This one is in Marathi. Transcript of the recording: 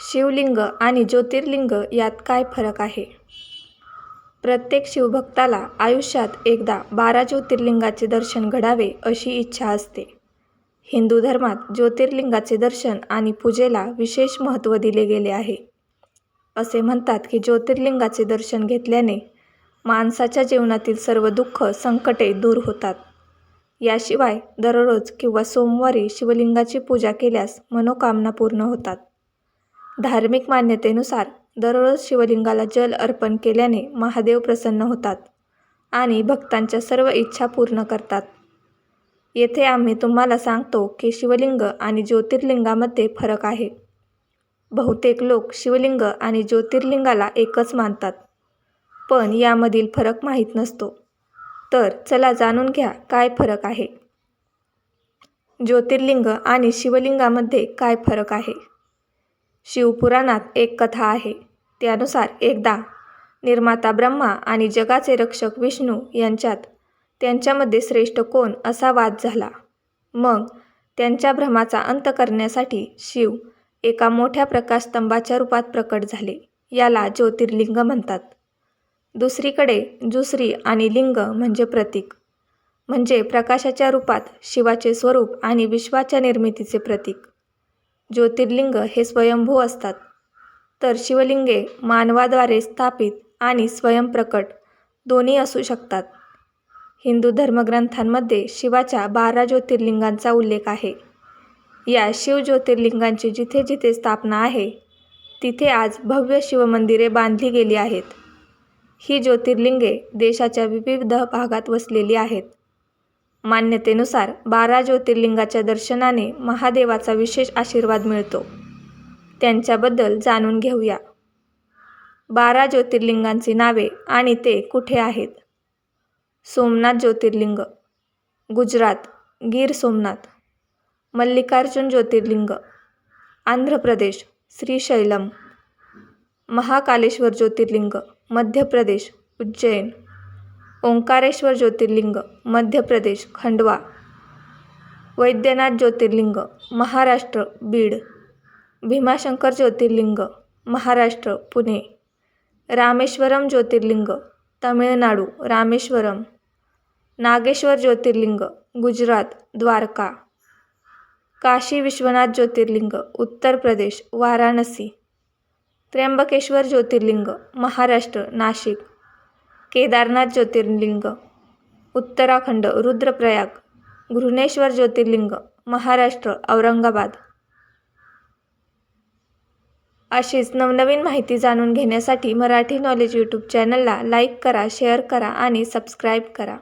शिवलिंग आणि ज्योतिर्लिंग यात काय फरक आहे? प्रत्येक शिवभक्ताला आयुष्यात एकदा बारा ज्योतिर्लिंगाचे दर्शन घडावे अशी इच्छा असते. हिंदू धर्मात ज्योतिर्लिंगाचे दर्शन आणि पूजेला विशेष महत्त्व दिले गेले आहे. असे म्हणतात की ज्योतिर्लिंगाचे दर्शन घेतल्याने माणसाच्या जीवनातील सर्व दुःख संकटे दूर होतात. याशिवाय दररोज किंवा सोमवारी शिवलिंगाची पूजा केल्यास मनोकामना पूर्ण होतात. धार्मिक मान्यतेनुसार दररोज शिवलिंगाला जल अर्पण केल्याने महादेव प्रसन्न होतात आणि भक्तांच्या सर्व इच्छा पूर्ण करतात. येथे आम्ही तुम्हाला सांगतो की शिवलिंग आणि ज्योतिर्लिंगामध्ये फरक आहे. बहुतेक लोक शिवलिंग आणि ज्योतिर्लिंगाला एकच मानतात. पण यामधील फरक माहीत नसतो. तर चला जाणून घ्या काय फरक आहे. ज्योतिर्लिंग आणि शिवलिंगामध्ये काय फरक आहे? शिवपुराणात एक कथा आहे. त्यानुसार एकदा निर्माता ब्रह्मा आणि जगाचे रक्षक विष्णू यांच्यात त्यांच्यामध्ये श्रेष्ठ कोण असा वाद झाला. मग त्यांच्या भ्रमाचा अंत करण्यासाठी शिव एका मोठ्या प्रकाशस्तंभाच्या रूपात प्रकट झाले. याला ज्योतिर्लिंग म्हणतात. दुसरीकडे जुसरी आणि लिंग म्हणजे प्रतीक. म्हणजे प्रकाशाच्या रूपात शिवाचे स्वरूप आणि विश्वाच्या निर्मितीचे प्रतीक. ज्योतिर्लिंग हे स्वयंभू असतात. तर शिवलिंगे मानवाद्वारे स्थापित आणि स्वयंप्रकट दोन्ही असू शकतात. हिंदू धर्मग्रंथांमध्ये शिवाच्या बारा ज्योतिर्लिंगांचा उल्लेख आहे. या शिव ज्योतिर्लिंगांची जिथे जिथे स्थापना आहे तिथे आज भव्य शिवमंदिरे बांधली गेली आहेत. ही ज्योतिर्लिंगे देशाच्या विविध भागात वसलेली आहेत. मान्यतेनुसार बारा ज्योतिर्लिंगाच्या दर्शनाने महादेवाचा विशेष आशीर्वाद मिळतो. त्यांच्याबद्दल जाणून घेऊया. बारा ज्योतिर्लिंगांची नावे आणि ते कुठे आहेत? सोमनाथ ज्योतिर्लिंग गुजरात गीर सोमनाथ मल्लिकार्जुन ज्योतिर्लिंग आंध्र प्रदेश श्रीशैलम महाकालेश्वर ज्योतिर्लिंग मध्य प्रदेश उज्जैन. ओंकारेश्वर ज्योतिर्लिंग मध्य प्रदेश खंडवा. वैद्यनाथ ज्योतिर्लिंग महाराष्ट्र बीड. भीमाशंकर ज्योतिर्लिंग महाराष्ट्र पुणे. रामेश्वरम ज्योतिर्लिंग तमिळनाडू रामेश्वरम. नागेश्वर ज्योतिर्लिंग गुजरात द्वारका. काशी विश्वनाथ ज्योतिर्लिंग उत्तर प्रदेश वाराणसी. त्र्यंबकेश्वर ज्योतिर्लिंग महाराष्ट्र नाशिक. केदारनाथ ज्योतिर्लिंग उत्तराखंड रुद्रप्रयाग घृणेश्वर ज्योतिर्लिंग महाराष्ट्र औरंगाबाद. अशीच नवनवीन माहिती जाणून घेण्यासाठी मराठी नॉलेज यूट्यूब चॅनलला लाईक करा शेअर करा आणि सबस्क्राईब करा.